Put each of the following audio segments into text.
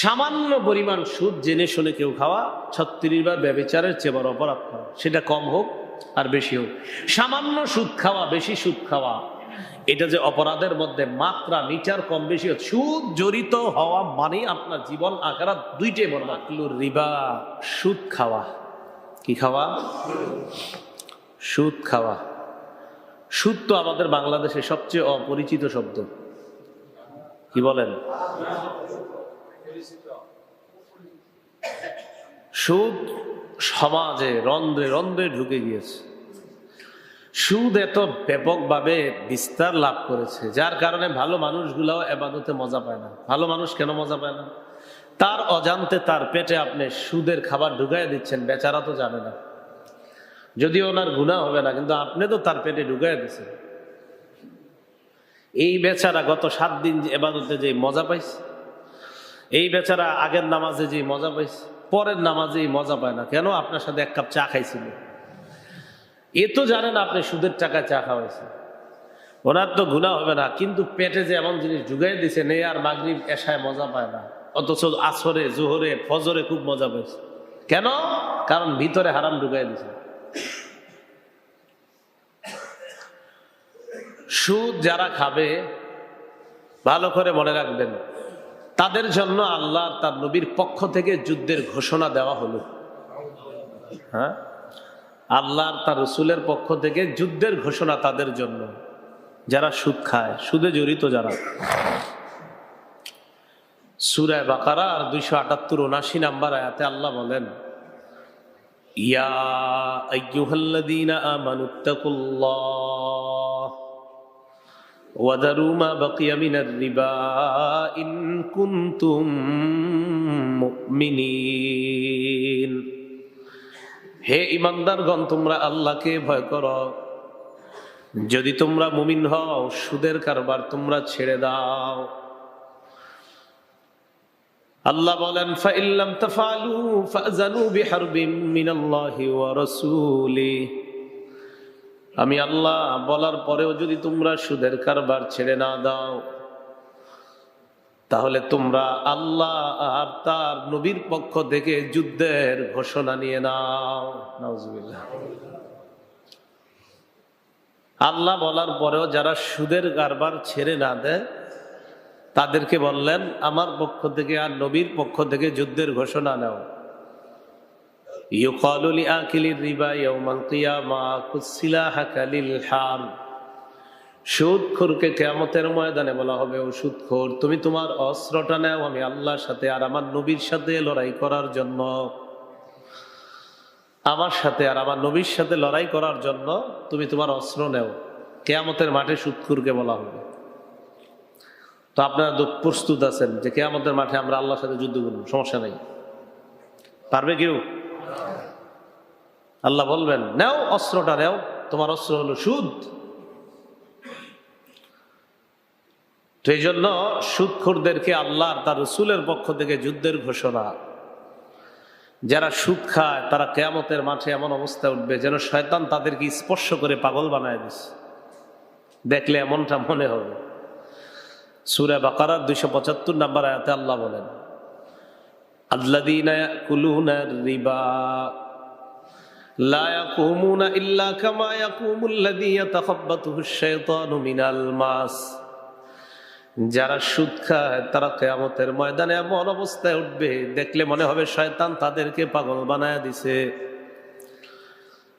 সামান্য পরিমাণ সুদ জেনে শুনে কেউ খাওয়া ছত্রিশ বার ব্যবচারের চেয়ে বড় অপরাধ করা। সেটা কম হোক আর বেশি হোক। সামান্য সুদ খাওয়া বেশি সুদ খাওয়া এটা যে অপরাধের মধ্যে মাত্রা মিটার কম বেশি। সুদ জড়িত হওয়া মানে আপনার জীবন আকারা দুইটাই বরবাদ। রিবা। সুদ খাওয়া। কি খাওয়া? সুদ খাওয়া। সুদ তো আমাদের বাংলাদেশে সবচেয়ে অপরিচিত শব্দ। কি বলেন? সুদ সমাজে রন্ধ্রে রন্ধ্রে ঢুকে গিয়েছে। সুদ এত ব্যাপকভাবে বিস্তার লাভ করেছে, যার কারণে ভালো মানুষগুলাও এবাদতে মজা পায় না। ভালো মানুষ কেন মজা পায় না? তার অজান্তে তার পেটে আপনি সুদের খাবার ঢুকাই দিচ্ছেন, বেচারা তো জানে না। যদিও ওনার গুণা হবে না, কিন্তু আপনি তো তার পেটে ঢুকাই দিচ্ছেন এই বেচারা গত সাত দিন এবাদতে যে মজা পাইছে, এই বেচারা আগের নামাজে যে মজা পাইছে পরের নামাজে মজা পায় না। কেন? আপনার সাথে এক কাপ চা খাইছিল। এ তো জানেন আপনি সুদের টাকায় চা খাওয়াইছে ওনার তো গুণা হবে না, কিন্তু পেটে যে এমন জিনিস ঢুকাই দিছে, নে আর মাগরিব এসায় মজা পায় না। অথচ আসরে, জোহরে, ফজরে খুব মজা পেয়েছে কেন? কারণ ভিতরে হারাম ঢুকাই দিছে। সুদ যারা খাবে, ভালো করে মনে রাখবেন তাদের জন্য আল্লাহ তার নবীর পক্ষ থেকে যুদ্ধের ঘোষণা দেওয়া হলো। হ্যাঁ? আল্লাহর তার রসুলের পক্ষ থেকে যুদ্ধের ঘোষণা তাদের জন্য। যারা সুদ খায়, সুদে জড়িত যারা। সুরায় বাকারা আর দুইশো আটাত্তর উনাশি নাম্বার আয়াতে আল্লাহ বলেন, ইয়া আমানুত্তাকুল্লাহ وذروا ما بقي من الربا إن كنتم مؤمنين হে ইমানদারগণ তোমরা আল্লাহকে ভয় করো যদি তোমরা মুমিন হও সুদের কারবার তোমরা ছেড়ে দাও আল্লাহ বলেন ফাইল্লাম তাফালু ফাজানু বিহারবিম মিনাল্লাহি ওয়া রাসূলিহি আমি আল্লাহ বলার পরেও যদি তোমরা সুদের কারবার ছেড়ে না দাও, তাহলে তোমরা আল্লাহ আর তার নবীর পক্ষ থেকে যুদ্ধের ঘোষণা নিয়ে নাও। নাউজুবিল্লাহ। আল্লাহ বলার পরেও যারা সুদের কারবার ছেড়ে না দেয়, তাদেরকে বললেন, আমার পক্ষ থেকে আর নবীর পক্ষ থেকে যুদ্ধের ঘোষণা নাও। يقال لآكل الربا يوم القيامة خذ سلاحك للحرب সুদখোরকে কেয়ামতের ময়দানে বলা হবে ও সুদখোর তুমি তোমার অস্ত্রটা নেও আমি আল্লাহর সাথে আর আমার নবীর সাথে লড়াই করার জন্য আমার সাথে আর আমার নবীর সাথে লড়াই করার জন্য তুমি তোমার অস্ত্র নেও কেয়ামতের মাঠে সুদখুরকে বলা হবে তো আপনারা তো প্রস্তুত আছেন যে কেয়ামতের মাঠে আমরা আল্লাহর সাথে যুদ্ধ করব সমস্যা নেই পারবে কেউ আল্লাহ বলবেন, নেও অস্ত্রটা, নেও। তোমার অস্ত্র হলো সুদ। তো এই জন্য সুদখোরদেরকে আল্লাহ তার রসুলের পক্ষ থেকে যুদ্ধের ঘোষণা। যারা সুদ খায়, তারা কেয়ামতের মাঠে এমন অবস্থায় উঠবে যেন শয়তান তাদেরকে স্পর্শ করে পাগল বানায় দিছে। দেখলে এমনটা মনে হবে। সুরে বাকারার দুইশো পঁচাত্তর নাম্বার আয়াতে আল্লাহ বলেন আল্লাদিনা কুলুনা রিবা لا يقومون إلا كما يقوم الذي يتخبطه الشيطان من الماس যারা সুদ খায় তারা কেয়ামতের ময়দানে এমন অবস্থায় উঠবে দেখলে মনে হবে শয়তান তাদেরকে পাগল বানায় দিছে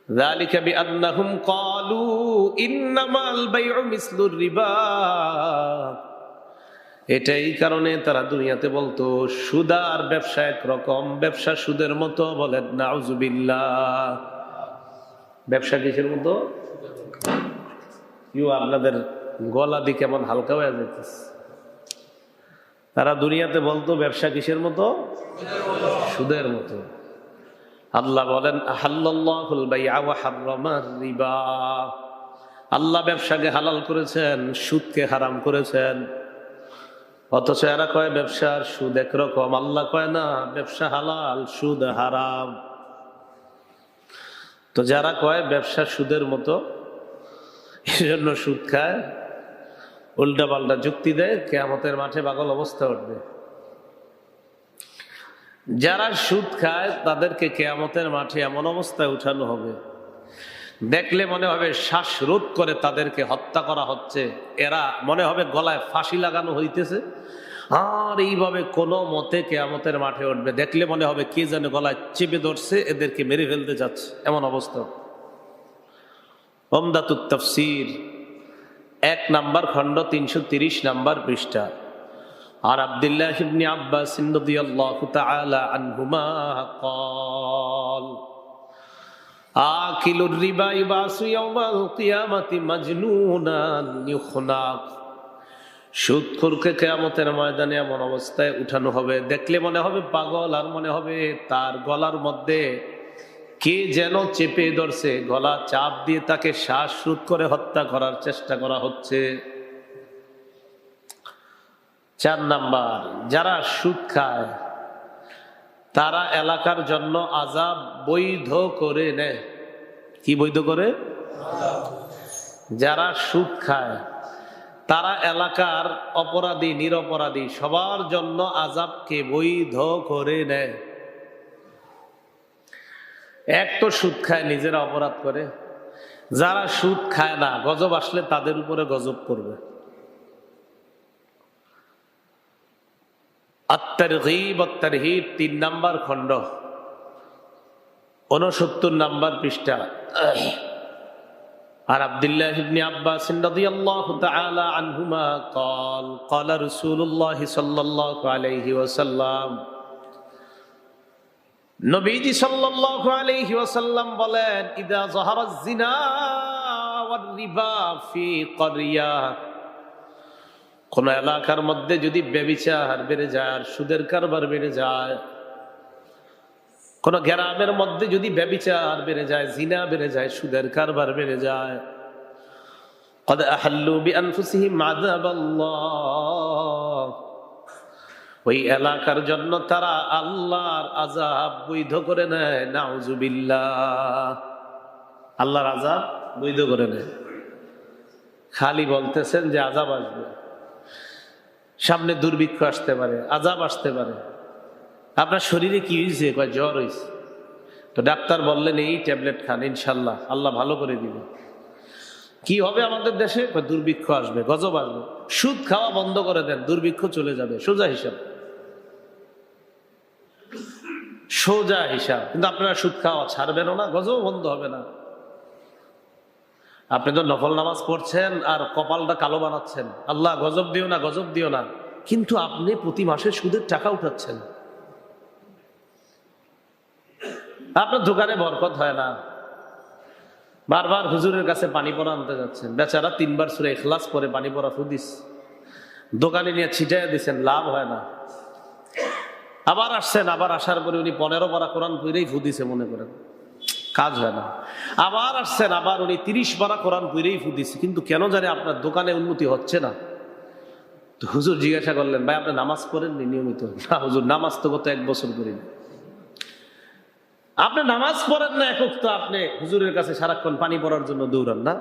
ذلك بأنهم قالوا إنما البيع مثل الربا এটাই কারণে তারা দুনিয়াতে বলতো সুদার ব্যবসা একরকম, ব্যবসা সুদের মতো বলেন, নাউজুবিল্লাহ। ব্যবসা কিসের মতো? ইউ আপনাদের গলা দিয়ে কেমন হালকা হয়ে যেতেছে তারা দুনিয়াতে বলতো, ব্যবসা কিসের মতো? সুদের মতো। আল্লাহ বলেন আল্লাহ ব্যবসাকে হালাল করেছেন, সুদকে হারাম করেছেন। অথচ এরা কয়, ব্যবসার সুদ একরকম। আল্লাহ কয়, না, ব্যবসা হালাল, সুদ হারাম। তো যারা কয় ব্যবসা সুদের মতো এই জন্য সুদ খায়। উল্টা পাল্টা যুক্তি দেয়, কেয়ামতের মাঠে পাগল অবস্থা উঠবে। যারা সুদ খায়, তাদেরকে কেয়ামতের মাঠে এমন অবস্থায় উঠানো হবে। দেখলে মনে হবে শ্বাসরোধ করে তাদেরকে হত্যা করা হচ্ছে। এরা মনে হবে গলায় ফাঁসি লাগানো হইতেছে। আর এইভাবে কোনো মতে কেয়ামতের মাঠে উঠবে। দেখলে মনে হবে কে যেন গলায় চেপে ধরছে, এদেরকে মেরে ফেলতে যাচ্ছে। এমন অবস্থা। অমদাতুত তফসির, এক নাম্বার খণ্ড, তিনশো তিরিশ নাম্বার পৃষ্ঠা। আর আবদুল্লাহ আব্বাস ইন্দিয়াল্লাহ আনহুমা কল। আকিলুর রিবা ইবাসু ইয়াউমাল কিয়ামাতি মাজনুনান ইউখনাক। সুদখোরকে কেয়ামতের ময়দানে এমন অবস্থায় উঠানো হবে। দেখলে মনে হবে পাগল, আর মনে হবে তার গলার মধ্যে কে যেন চেপে ধরছে। গলা চাপ দিয়ে তাকে শ্বাসরোধ করে হত্যা করার চেষ্টা করা হচ্ছে। চার নাম্বার, যারা সুদ খায় তারা এলাকার জন্য আজাব বৈধ করে নেয়। কি বৈধ করে? যারা সুদ খায়, তারা এলাকার অপরাধী, নিরপরাধী, সবার জন্য আজাবকে বৈধ করে নেয়। এক তো সুদ খায়, নিজেরা অপরাধ করে। যারা সুদ খায় না, গজব আসলে তাদের উপরে গজব করবে। আত্মারহিব আত্মারহিব তিন নাম্বার খণ্ড উনসত্তর নাম্বার পৃষ্ঠা আর আব্দুল্লাহ ইবনে আব্বাস রাদিয়াল্লাহু তাআলা আনহুমা قال قال رسول الله صلى الله عليه وسلم নবীজি সাল্লাল্লাহু আলাইহি ওয়াসাল্লাম বলেন ইদা যাহারা যিনা ওয়ার রিবা ফি ক্বরিয়া কোন এলাকার মধ্যে যদি ব্যবিচার বেড়ে যায় আর সুদের কারবার বেড়ে যায় কোন গ্রামের মধ্যে যদি ব্যবিচার বেড়ে যায় জিনা বেড়ে যায় সুদের কারবার বেড়ে যায় قد أحلوا بأنفسهم عذاب الله ওই এলাকার জন্য তারা আল্লাহর আজাব বৈধ করে নেয় নাউজুবিল্লাহ আল্লাহর আজাব বৈধ করে নেয় খালি বলতেছেন যে আজাব আসবে সামনে দুর্ভিক্ষ আসতে পারে, আজাব আসতে পারে। আপনার শরীরে কি হয়েছে কয়, জ্বর হয়েছে তো ডাক্তার বললেন, এই ট্যাবলেট খান, ইনশাল্লাহ, আল্লাহ ভালো করে দিবে। কি হবে আমাদের দেশে? দুর্ভিক্ষ আসবে, গজব আসবে। সুদ খাওয়া বন্ধ করে দেন, দুর্ভিক্ষ চলে যাবে, সোজা হিসাব। সোজা হিসাব। কিন্তু আপনারা সুদ খাওয়া ছাড়বেনও না গজব বন্ধ হবে না। আপনি তো নফল নামাজ পড়ছেন আর কপালটা কালো বানাচ্ছেন। আল্লাহ গজব দিও না, গজব দিও না। কিন্তু আপনি প্রতি মাসে সুদের টাকা উঠাচ্ছেন। আপনার দোকানে বরকত হয় না। বারবার হুজুরের কাছে পানি পড়া আনতে যাচ্ছেন। বেচারা তিনবার সুরে এখলাস করে পানি পড়া ফুদিস। দোকানে নিয়ে ছিটাই দিচ্ছেন লাভ হয় না। আবার আসছেন, আবার আসার পরে উনি পনেরো পারা কোরআন পুইরেই ফুদিছে মনে করেন। কাজ হয় না। আবার আসছেন, আবার উনি তিরিশ পারা কোরআন পুইরেই ফুদিছে কিন্তু কেন জানে আপনার দোকানে উন্নতি হচ্ছে না। তো হুজুর জিজ্ঞাসা করলেন, ভাই, আপনি নামাজ পড়েননি নিয়মিত? না, হুজুর, নামাজ তো গত এক বছর করিনি আপনি নামাজ পড়েন না, একক তো আপনি হুজুরের কাছে সারাক্ষণ পানি পড়ার জন্য দৌড়ান না?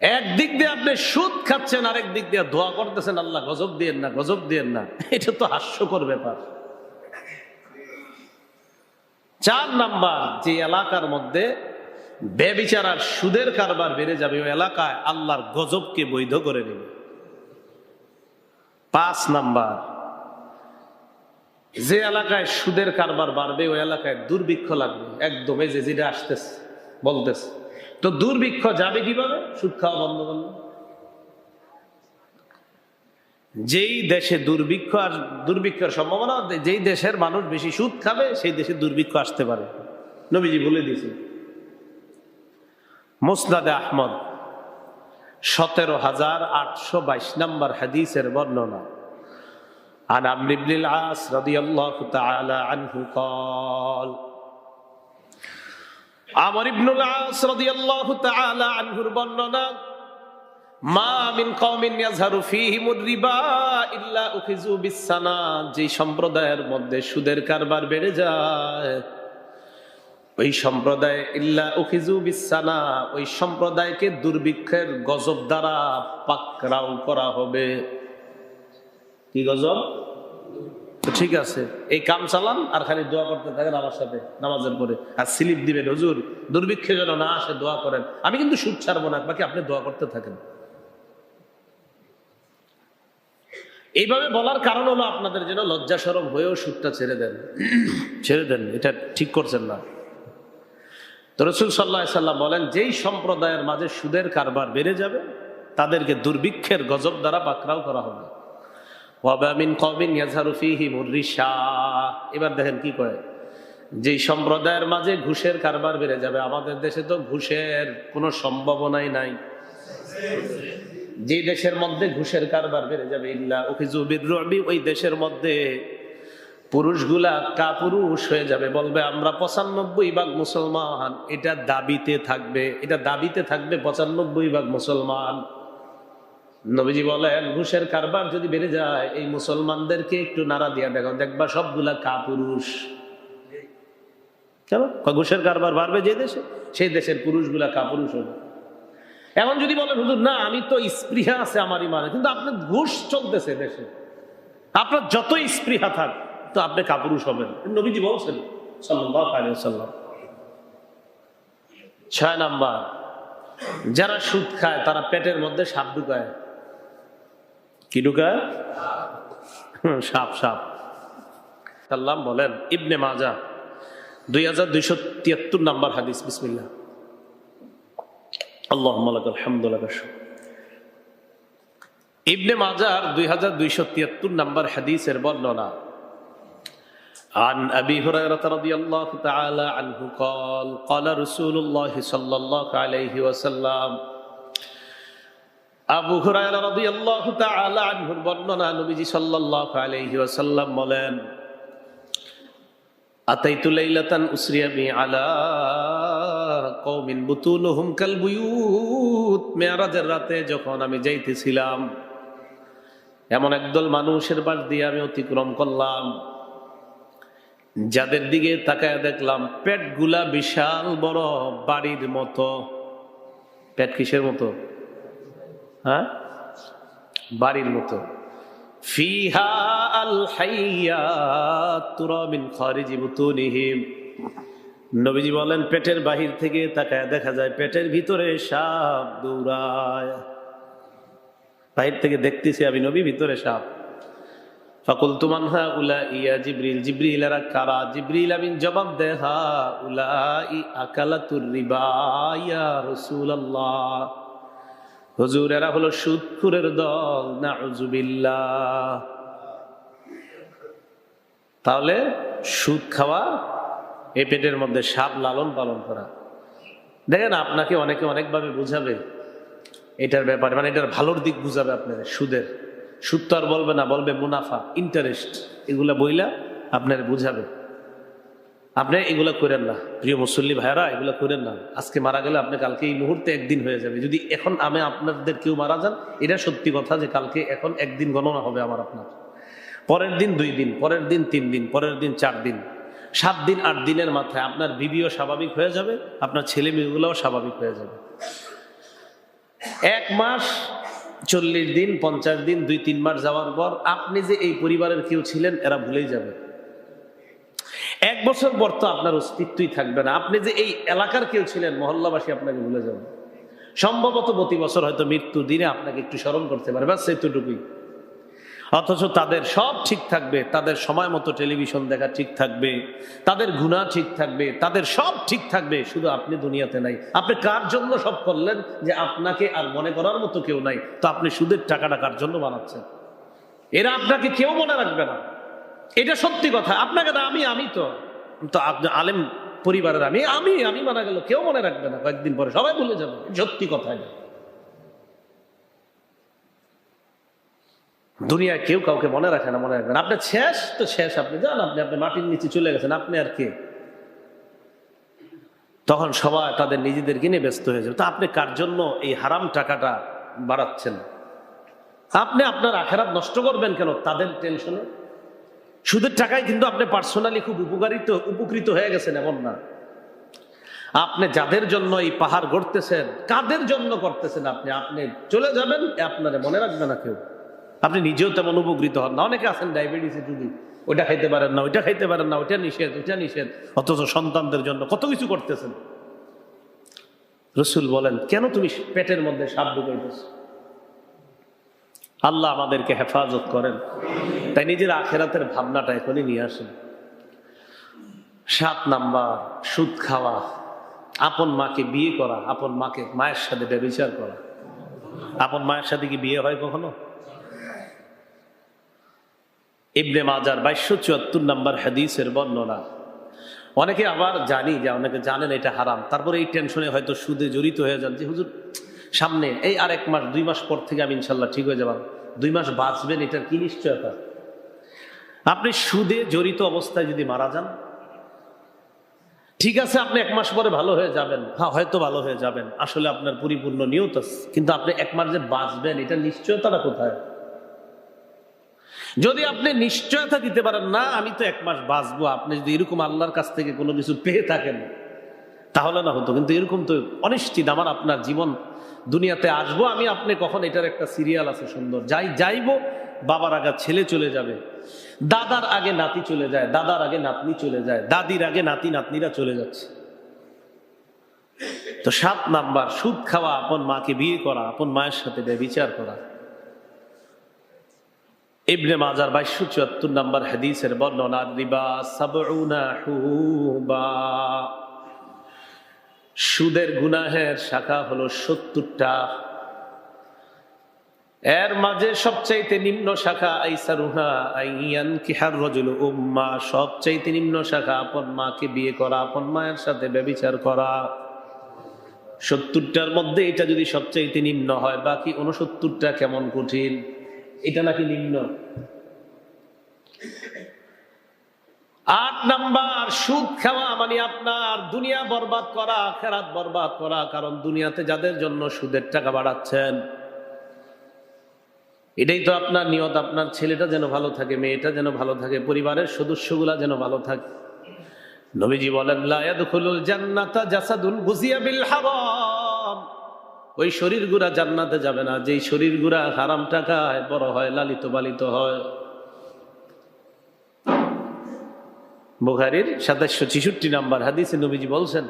একদিক দিয়ে আপনি সুদ খাচ্ছেন, আরেক দিক দিয়ে দোয়া করতেছেন, আল্লাহ, গজব দিয়েন না, গজব দিয়েন না। এটা তো হাস্যকর ব্যাপার। চার নাম্বার যে এলাকার মধ্যে বেবিচার আর সুদের কারবার বেড়ে যাবে, ওই এলাকায় আল্লাহর গজবকে বৈধ করে নেবে। পাঁচ নাম্বার, যে এলাকায় সুদের কারবার বাড়বে, ওই এলাকায় দুর্ভিক্ষ লাগবে। একদম যে যেটা আসতেছে, বলতেছে। তো দুর্ভিক্ষ যাবে কীভাবে? সুদ খাওয়া বন্ধ করলে। যেই দেশে দুর্ভিক্ষ আর দুর্ভিক্ষের সম্ভাবনা যেই দেশের মানুষ বেশি সুদ খাবে সেই দেশে দুর্ভিক্ষ আসতে পারে নবীজি বলে দিয়েছে মুসনাদে আহমদ সতেরো হাজার আটশো বাইশ নম্বর হাদিসের বর্ণনা عن عمرو بن العاص رضي الله تعالى عنه قال আমর ইবনুল আস রাদিয়াল্লাহু তাআলা আনহুর বর্ণনা যে সম্প্রদায়ের মধ্যে সুদের কারবার বেড়ে যায়, ওই সম্প্রদায় ইল্লা উখিযু বিসানা ওই সম্প্রদায়কে দুর্ভিক্ষের গজব দ্বারা পাকরাও করা হবে। কি গজব? ঠিক আছে, এই কাম চালান আর খালি দোয়া করতে থাকেন আমার সাথে নামাজের পরে। আর স্লিপ দিবেন, হজুর, দুর্ভিক্ষে যেন না আসে দোয়া করেন। আমি কিন্তু সুদ ছাড়বো না, বাকি আপনি দোয়া করতে থাকেন। এইভাবে বলার কারণ হলো আপনাদের যেন লজ্জা সরম হয়েও সুদটা ছেড়ে দেন। ছেড়ে দেন, এটা ঠিক করছেন না। তো রসুল সাল্লাহ সাল্লাম বলেন, যেই সম্প্রদায়ের মাঝে সুদের কারবার বেড়ে যাবে, তাদেরকে দুর্ভিক্ষের গজব দ্বারা পাকড়াও করা হবে। কবিন এবার দেখেন কি করে যেই সম্প্রদায়ের মাঝে ঘুষের কারবার বেড়ে যাবে, আমাদের দেশে তো ঘুষের কোনো সম্ভাবনাই নাই। যে দেশের মধ্যে ঘুষের কারবার বেড়ে যাবে ইল্লা ওখিজুবির রবি ওই দেশের মধ্যে পুরুষগুলা কাপুরুষ হয়ে যাবে। বলবে, আমরা পঁচানব্বই ভাগ মুসলমান, এটা দাবিতে থাকবে। এটা দাবিতে থাকবে পঁচানব্বই ভাগ মুসলমান। নবীজি বলেন, ঘুষের কারবার যদি বেড়ে যায়, এই মুসলমানদেরকে একটু নাড়া দিয়া দেখো, দেখবা সবগুলা কাপুরুষ। কেন? ঘুষের কারবার বাড়বে যে দেশে, সেই দেশের পুরুষগুলা কাপুরুষ হবে। এখন যদি বলেন, হুজুর, না, আমি তো স্পৃহা আছে আমার ইমানে, কিন্তু আপনার ঘুষ চলতেছে দেশে আপনার যত স্পৃহা থাক, তো আপনি কাপুরুষ হবেন। নবীজি বলছেন সাল্লাম ছয় নাম্বার, যারা সুদ খায়, তারা পেটের মধ্যে সাপ ঢুকায়। কি ঢুকায়? সাপ সাপ। সাল্লাম বলেন ইবনে মাজা, দুই হাজার দুইশো তিয়াত্তর নাম্বার হাদিস বিসমিল্লা আল্লাহ আলহামদুলিল্লাহ ইবনে মাজার দুই হাজার দুইশো তিয়াত্তর নাম্বার হাদিসের বর্ণনা عن أبي هريرة رضي الله تعالى عنه قال قال رسول الله صلى الله عليه وسلم আবু হুরায়রা রাদিয়াল্লাহু তাআলা আনহুর বর্ণনা নবীজি সাল্লাল্লাহু আলাইহি ওয়াসাল্লাম বলেন আতাইতু লাইলাতান উসরিয়া বি আলা কওমিন বুতুনুহুম কাল বুয়ুত। মেরাজের রাতে যখন আমি যাইতেছিলাম, এমন একদল মানুষের বাস দিয়ে আমি অতিক্রম করলাম। যাদের দিকে তাকায় দেখলাম, পেটগুলা বিশাল বড় বাড়ির মতো। পেট কিসের মতো? হ্যাঁ? বাড়ির মতো। ফিহা আল হাইয়া তুরামিন খারিজি বুতুনিহিম। নবীজি বলেন, পেটের বাহির থেকে তাকায় দেখা যায়, পেটের ভিতরে সাপ দৌড়ায়। বাহির থেকে দেখতেছি আমি নবী, ভিতরে সাপ। ফাকুল তুমান হা উলা ইয়া জিব্রিল? জিব্রিল, এরা কারা? জিব্রিল, আমিন, জবাব দে হা উলা ই আকালাতুর রিবা, ইয়া রাসূলুল্লাহ। হুজুর, এরা হলো সুদখুরের দল, নাউজুবিল্লাহ। তাহলে সুদ খাওয়া এ পেটের মধ্যে সাপ লালন পালন করা। দেখেন, আপনাকে অনেকে অনেকভাবে বুঝাবে এটার ব্যাপারে মানে এটার ভালোর দিক বুঝাবে আপনাদের সুদের। সুদ তো আর বলবে না, বলবে মুনাফা ইন্টারেস্ট এগুলা বইলা আপনার বুঝাবে। আপনি এগুলা করেন না। প্রিয় মুসল্লি ভাইরা এগুলা করেন না। আজকে মারা গেলে আপনি কালকে এই মুহূর্তে একদিন হয়ে যাবে। যদি এখন আমি আপনাদের কেউ মারা যান, এটা সত্যি কথা যে কালকে এখন একদিন গণনা হবে আমার আপনার। পরের দিন দুই দিন, পরের দিন তিন দিন, পরের দিন চার দিন। সাত দিন, আট দিনের মাথায় আপনার বিবিও স্বাভাবিক হয়ে যাবে, আপনার ছেলে মেয়েগুলোও স্বাভাবিক হয়ে যাবে। এক মাস, চল্লিশ দিন, পঞ্চাশ দিন, দুই, তিন মাস যাওয়ার পর আপনি যে এই পরিবারের কেউ ছিলেন, এরা ভুলেই যাবে। এক বছর পর তো আপনার অস্তিত্বই থাকবে না। আপনি যে এই এলাকার কেউ ছিলেন, মহল্লাবাসী আপনাকে ভুলে যাবে। সম্ভবত প্রতি বছর হয়তো মৃত্যু দিনে আপনাকে একটু স্মরণ করতে পারে বাস সেটুকুই অথচ তাদের সব ঠিক থাকবে, তাদের সময় মতো টেলিভিশন দেখা ঠিক থাকবে, তাদের গুণা ঠিক থাকবে, তাদের সব ঠিক থাকবে, শুধু আপনি দুনিয়াতে নাই। আপনি কার জন্য সব করলেন যে আপনাকে আর মনে করার মতো কেউ নাই? তো আপনি সুদের টাকাটা কার জন্য বানাচ্ছেন? এরা আপনাকে কেউ মনে রাখবে না। এটা সত্যি কথা। আপনাকে না আমি আমি তো। তো আপনি আলেম পরিবারের আমি আমি আমি মারা গেল, কেউ মনে রাখবে না। কয়েকদিন পরে সবাই ভুলে যাবে। সত্যি কথা দুনিয়ায় কেউ কাউকে মনে রাখে না, মনে রাখবে না। আপনি শেষ, তো শেষ। আপনি যান, আপনি আপনি মাটির নিচে চলে গেছেন, আপনি আর কে? তখন সবাই তাদের নিজেদের কিনে ব্যস্ত হয়ে যাবে। তো আপনি কার জন্য এই হারাম টাকাটা বাড়াচ্ছেন? আপনি আপনার আখেরাত নষ্ট করবেন কেন? তাদের টেনশনে সুদের টাকায় কিন্তু আপনি পার্সোনালি খুব উপকারিত, উপকৃত হয়ে গেছেন, এমন না। আপনি যাদের জন্য এই পাহাড় গড়তেছেন, কাদের জন্য করতেছেন আপনি? আপনি চলে যাবেন আপনারে মনে রাখবে না কেউ। আপনি নিজেও তেমন উপকৃত হন না। অনেকে আছেন ডায়াবেটিসে যদি ওইটা খাইতে পারেন না, ওইটা খাইতে পারেন না, ওইটা নিষেধ ওইটা নিষেধ। অথচ সন্তানদের জন্য কত কিছু করতেছেন। রসুল বলেন, কেন তুমি পেটের মধ্যে সাপ ঢুকাইতেছ? আল্লাহ আমাদেরকে হেফাজত করেন। তাই নিজের আখেরাতের ভাবনাটা এখনই নিয়ে আসেন। সাত নাম্বার, সুদ খাওয়া। আপন মাকে বিয়ে করা, আপন মাকে মায়ের সাথে ব্যবচার করা। আপন মায়ের সাথে কি বিয়ে হয় কখনো? ইবনে মাজার বাইশশো চুয়াত্তর নম্বর হাদিসের বর্ণনা। অনেকে আবার জানি যে অনেকে জানেন এটা হারাম। তারপরে এই টেনশনে হয়তো সুদে জড়িত হয়ে যান যে, হুজুর, সামনে এই আর এক মাস, দুই মাস পর থেকে আমি ইনশাল্লাহ ঠিক হয়ে যাবেন দুই মাস বাঁচবেন, এটার কি নিশ্চয়তা? আপনি সুদে জড়িত অবস্থায় যদি মারা যান, ঠিক আছে, আপনি এক মাস পরে ভালো হয়ে যাবেন। হ্যাঁ হয়তো ভালো হয়ে যাবেন। আসলে আপনার পরিপূর্ণ নিয়ত কিন্তু আপনি এক মাস যে বাঁচবেন এটা নিশ্চয়তাটা কোথায়? যদি আপনি নিশ্চয়তা দিতে পারেন, না, আমি তো এক মাস বাঁচবো, আপনি যদি এরকম আল্লাহর কাছ থেকে কোনো কিছু পেয়ে থাকেন, তাহলে না হতো। কিন্তু এরকম তো অনিশ্চিত, আমার আপনার জীবন, দুনিয়াতে আসব, আমি আপনি কখন? এটার একটা সিরিয়াল আছে সুন্দর, যাই, যাইবো, বাবার আগে ছেলে চলে যাবে, দাদার আগে নাতি চলে যায়, দাদার আগে নাতনি চলে যায়, দাদির আগে নাতি নাতনিরা চলে যাচ্ছে। তো সাত নাম্বার, সুদ খাওয়া, আপন মাকে বিয়ে করা, আপন মায়ের সাথে বিচার করা। ইবনে মাজার বাইশশো চুয়াত্তর নাম্বার হাদিসের বর্ণনা, রিবা সাবউনা হুবা। সুদের গুনাহের শাখা হলো সত্তরটা। এর মাঝে সবচাইতে নিম্ন শাখা, আইসারুহা উম্মা, সবচাইতে নিম্ন শাখা, আপন মাকে বিয়ে করা, আপন মায়ের সাথে ব্যবিচার করা। সত্তরটার মধ্যে এটা যদি সবচাইতে নিম্ন হয়, বাকি উনসত্তরটা কেমন কঠিন? এটা নাকি নিম্ন? আট নাম্বার, সুদ খাওয়া মানে আপনার দুনিয়া বরবাদ করা খেরাত বরবাদ করা, কারণ দুনিয়াতে যাদের জন্য সুদের টাকা বাড়াচ্ছেন। এটাই তো আপনার নিয়ত, আপনার ছেলেটা যেন ভালো থাকে, মেয়েটা যেন ভালো থাকে, পরিবারের সদস্যগুলা যেন ভালো থাকে। নবীজি বলেন লায়াদখুলুল জান্নাতা জাসাদুন গুজিয়া বিল হারাম। ওই শরীর গুড়া জান্নাতে যাবে না। যেই শরীর গুড়া হারাম টাকায় বড় হয়, লালিত পালিত হয়। বুখারির সাতাশশো ছিষট্টি নাম্বার হাদিসে নবীজি বলছেন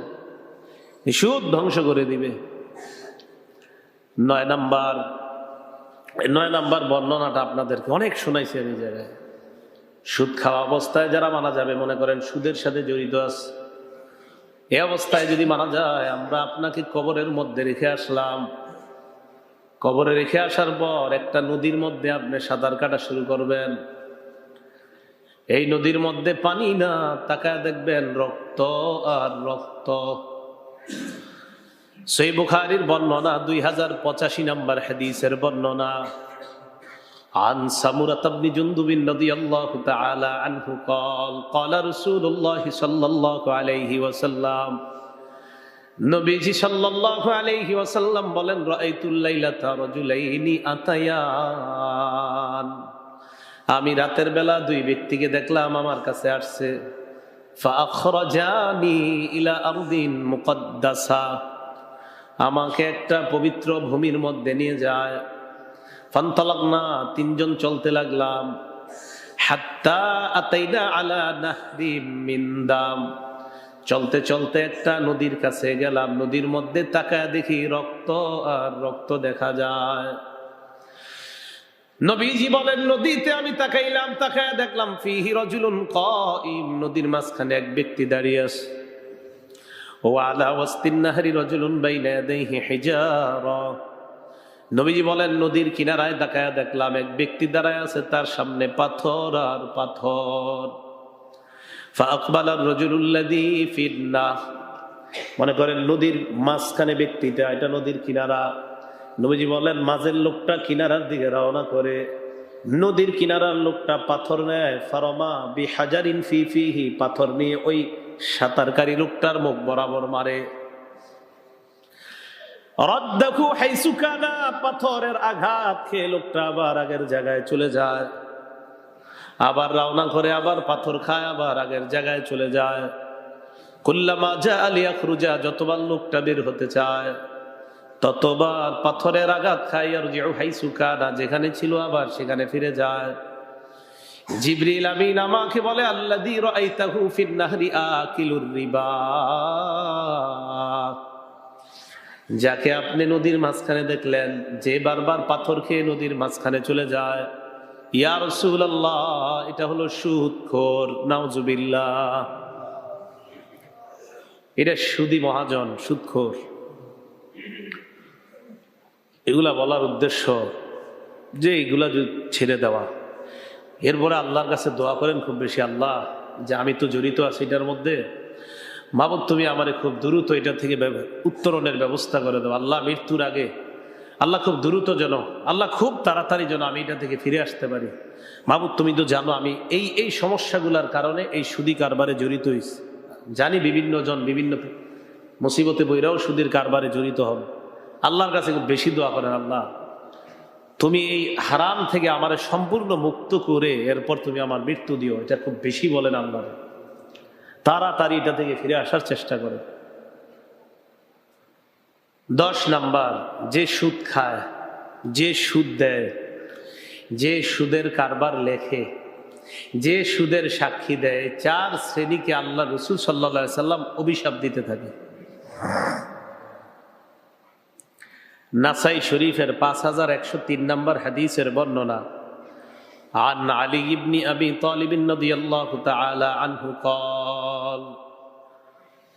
সুদ ধ্বংস করে দিবে। নয় নাম্বার নয় নাম্বার বর্ণনাটা আপনাদেরকে অনেক শোনাইছি আমি জায়গায়। সুদ খাওয়া অবস্থায় যারা মারা যাবে, মনে করেন সুদের সাথে জড়িত আছে এ অবস্থায় যদি মারা যায়, আমরা আপনাকে কবরের মধ্যে রেখে আসলাম। কবরে রেখে আসার পর একটা নদীর মধ্যে আপনি সাঁতার কাটা শুরু করবেন। এই নদীর মধ্যে পানি না, তাকায় দেখবেন রক্ত আর রক্ত। সেই বুখারির বর্ণনা দুই হাজার পঁচাশি নম্বর হাদিসের বর্ণনা। عن سمرة بن جندب رضي الله تعالى عنه قال قال رسول الله صلى الله عليه وسلم নবীজি সাল্লাল্লাহু আলাইহি ওয়াসাল্লাম বলেন রাআইতুল লাইলাতা রাজুলাইনি আতায়ান আমি রাতের বেলা দুই ব্যক্তিকে দেখলাম আমার কাছে আসছে ফাখরাজানি ইলা আরদিন মুকদ্দাসা আমাকে একটা পবিত্র ভূমির মধ্যে নিয়ে যায় ফান্তলাক না তিনজন চলতে লাগলাম। হাত্তা আতাইনা আলা নাহরি মিন্দাম চলতে চলতে একটা নদীর কাছে গেলাম। নদীর মধ্যে তাকায় দেখি রক্ত আর রক্ত দেখা যায়। নবীজি বলেন, নদীতে আমি তাকাইলাম, তাকায় দেখলাম, ফিহি রজুলুন কাইম নদীর মাঝখানে এক ব্যক্তি দাঁড়িয়ে আছে। ও আলা ওয়াস্তিন নাহরি রজুলুন বাইনা ইয়াদাইহি হিজারা। নবীজি বলেন, নদীর কিনারায় দেখায় দেখলাম এক ব্যক্তি দাঁড়ায় আছে তার সামনে পাথর আর পাথর। মনে করেন নদীর মাঝখানে ব্যক্তিটা, এটা নদীর কিনারা। নবীজি বলেন, মাঝের লোকটা কিনারার দিকে রওনা করে, নদীর কিনারার লোকটা পাথর নেয়, ফারমা বি হাজারিন ফি ফিহি, পাথর নিয়ে ওই সাঁতারকারী লোকটার মুখ বরাবর মারে। রদ্দাকু হাইসুকানা পাথরের আঘাত খেয়ে লোকটা আবার আগের জায়গায় চলে যায়। আবার রওনা করে আবার পাথর খায়, আবার আগের জায়গায় চলে যায়। কুল্লামা যা আলিয়া খুরুজা যতবার লোকটা বের হতে চায়, ততবার পাথরের আঘাত খাই আর যে হাইসু কানা, যেখানে ছিল আবার সেখানে ফিরে যায়। জিবরিল আমিন আমাকে বলে, আল্লাযী রাআইতাহু ফিন নাহরি আকিলুর রিবা। যাকে আপনি নদীর মাঝখানে দেখলেন, যে বারবার পাথর খেয়ে নদীর মাঝখানে চলে যায়। ইয়া রাসূলুল্লাহ, এটা হলো সুদখোর, নাউজুবিল্লাহ। এটা সুদি মহাজন, সুদখোর। এগুলা বলার উদ্দেশ্য যে এগুলা ছেড়ে দেওয়া। এরপরে আল্লাহর কাছে দোয়া করেন খুব বেশি আল্লাহ, যে আমি তো জড়িত আছি এটার মধ্যে। মাবুদ, তুমি আমারে খুব দ্রুত এটা থেকে উত্তরণের ব্যবস্থা করে দাও। আল্লাহ মৃত্যুর আগে, আল্লাহ খুব দ্রুত যেন, আল্লাহ খুব তাড়াতাড়ি যেন আমি এটা থেকে ফিরে আসতে পারি। মাবুদ, তুমি তো জানো আমি এই এই সমস্যাগুলোর কারণে এই সুদি কারবারে জড়িত হয়েছি জানি বিভিন্ন জন বিভিন্ন মুসিবতে বইরাও সুদের কারবারে জড়িত হবে আল্লাহর কাছে খুব বেশি দোয়া করেন, আল্লাহ, তুমি এই হারাম থেকে আমার সম্পূর্ণ মুক্ত করে, এরপর তুমি আমার মৃত্যু দিও। এটা খুব বেশি বলেন আল্লাহ তাড়াতাড়ি এটা থেকে ফিরে আসার চেষ্টা করে দশ নাম্বার যে সুদ খায় যে সুদ দেয় যে সুদের কারবার লেখে যে সুদের সাক্ষী দেয় চার শ্রেণীকে আল্লাহ রসুল সাল্লা সাল্লাম অভিশাপ দিতে থাকে নাসাই শরীফের পাঁচ হাজার একশো তিন নম্বর হাদিসের বর্ণনা عن علي بن أبي طالب رضي الله تعالى عنه قال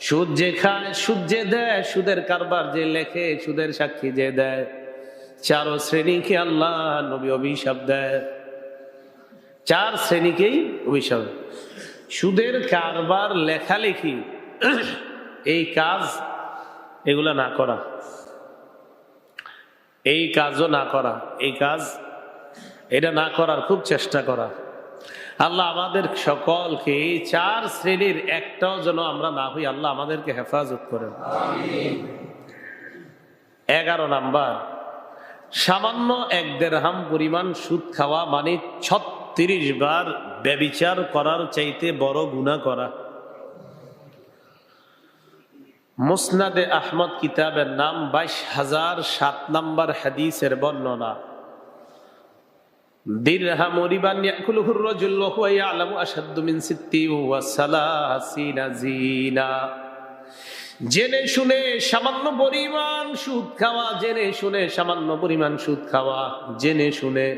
সুদ যে খায়, সুদ যে দেয়, সুদের কারবার যে লেখে, সুদের সাক্ষী যে দেয়। চারো শ্রেণীকে আল্লাহ নবী অভিশাপ দেয়। চার শ্রেণীকেই অভিশাপ। সুদের কারবার লেখালেখি, এই কাজ এগুলা না করা। এই কাজও না করা। এই কাজ, এটা না করার খুব চেষ্টা করা। আল্লাহ আমাদের সকলকে চার শ্রেণির একটাও যেন আমরা না হই, আল্লাহ আমাদেরকে হেফাজত করেন। এগারো নাম্বার, সামান্য এক দেড়হাম পরিমাণ সুদ খাওয়া মানে ছত্রিশ বার ব্যবিচার করার চাইতে বড় গুণা করা। মুসনাদে আহমদ কিতাবের নাম বাইশ হাজার সাত নাম্বার হাদিসের বর্ণনা। ওয়া হুয়া ইয়ালামু আশাদ্দু মিন সিত্তি ওয়া সালাসিনা জিনা শুনে সামান্য পরিমাণ সুদ খাওয়া, জেনে শুনে সামান্য পরিমাণ সুদ খাওয়া, জেনে শুনে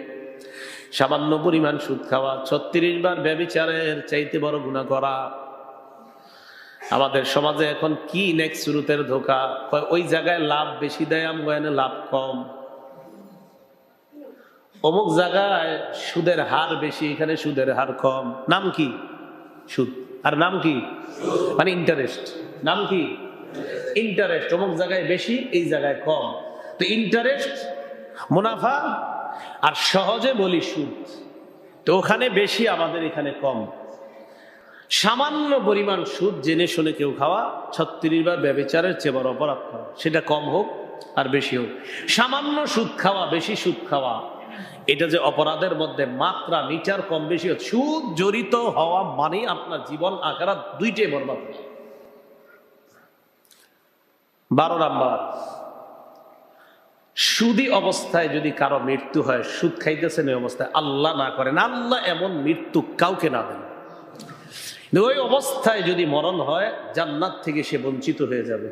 সামান্য পরিমাণ সুদ খাওয়া, ছত্রিশ বার ব্যবিচারের চাইতে বড় গুণা করা। আমাদের সমাজে এখন কি নেক্সট শুরুতের ধোকা? ওই জায়গায় লাভ বেশি দেয় আম গয়নে লাভ কম। অমুক জায়গায় সুদের হার বেশি, এখানে সুদের হার কম। নাম কি? সুদ। আর নাম কি? মানে ইন্টারেস্ট নাম কি? ইন্টারেস্ট অমুক জায়গায় বেশি, এই জায়গায় কম। তো ইন্টারেস্ট মুনাফা, আর সহজে বলি সুদ। তো ওখানে বেশি, আমাদের এখানে কম। সামান্য পরিমাণ সুদ জেনে শুনে কেউ খাওয়া, ছত্রিশ বার ব্যবচারের চেয়ে বড় অপরাধ করা। সেটা কম হোক আর বেশি হোক। সামান্য সুদ খাওয়া, বেশি সুদ খাওয়া এটা যে অপরাধের মধ্যে মাত্রা, মিটার কম বেশি সুদ জড়িত হওয়া মানে আপনার জীবন আকারা দুইটাই বরবাদ বারো নাম্বার, সুদি অবস্থায় যদি কারও মৃত্যু হয়, সুদ খাইতেছেন ওই অবস্থায়, আল্লাহ না করেন, আল্লাহ এমন মৃত্যু কাউকে না দেন। ওই অবস্থায় যদি মরণ হয়, জান্নাত থেকে সে বঞ্চিত হয়ে যাবে।